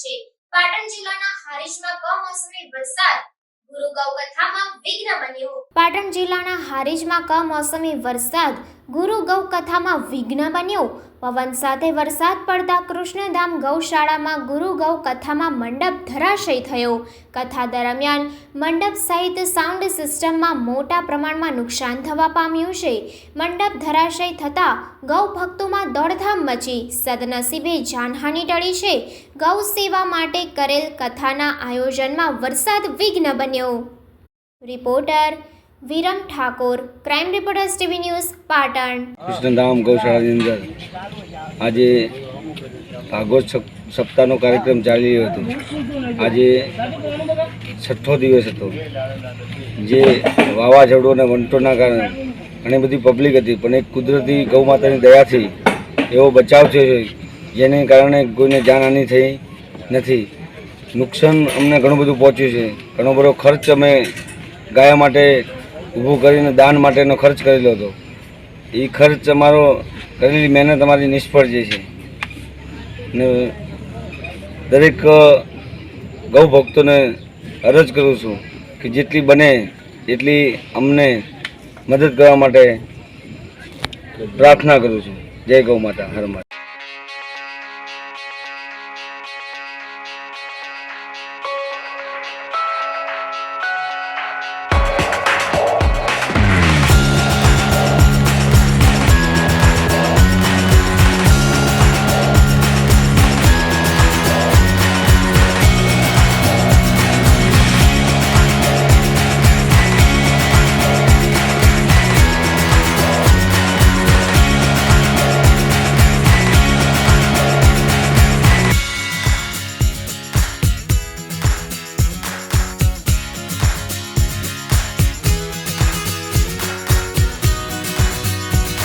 છે. પાટણ જિલ્લાના હારીજમાં કમોસમી વરસાદ. ગુરુગાવ કથામાં વિઘ્ન બન્યું. પાટણ જિલ્લાના હારીજમાં કમોસમી વરસાદ. ગુરુ ગૌ કથામાં વિઘ્ન બન્યો. પવન સાથે વરસાદ પડતા કૃષ્ણધામ ગૌશાળામાં ગુરુ ગૌ કથામાં મંડપ ધરાશય થયો. કથા દરમિયાન મંડપ સહિત સાઉન્ડ સિસ્ટમમાં મોટા પ્રમાણમાં નુકસાન થવા પામ્યું છે. મંડપ ધરાશય થતાં ગૌ ભક્તોમાં દોડધામ મચી. સદનસીબે જાનહાનિ ટળી છે. ગૌ સેવા માટે કરેલ કથાના આયોજનમાં વરસાદ વિઘ્ન બન્યો. Reporter Viram Thakor crime reporters TV news Patan. Krishnadham ગૌશાળાની અંદર આજે ભાગવત સપ્તાહનો કાર્યક્રમ ચાલી રહ્યો હતો. આજે છઠ્ઠો દિવસ હતો. જે વાવાઝોડું અને વંટોના કારણે ઘણી બધી પબ્લિક હતી, પણ એક કુદરતી ગૌ માતાની દયાથી એવો બચાવ થયો છે, જેને કારણે કોઈને જાનહાનિ થઈ નથી. નુકસાન અમને ઘણું બધું પહોંચ્યું છે. ઘણો બધો ખર્ચ અમે ગાયા માટે ઊભું કરીને દાન માટેનો ખર્ચ કરેલો હતો એ ખર્ચ અમારો કરેલી મહેનત અમારી નિષ્ફળ જાય છે. ને દરેક ગૌ ભક્તોને અરજ કરું છું કે જેટલી બને એટલી અમને મદદ કરવા માટે પ્રાર્થના કરું છું. જય ગૌ માતા, હર માતા.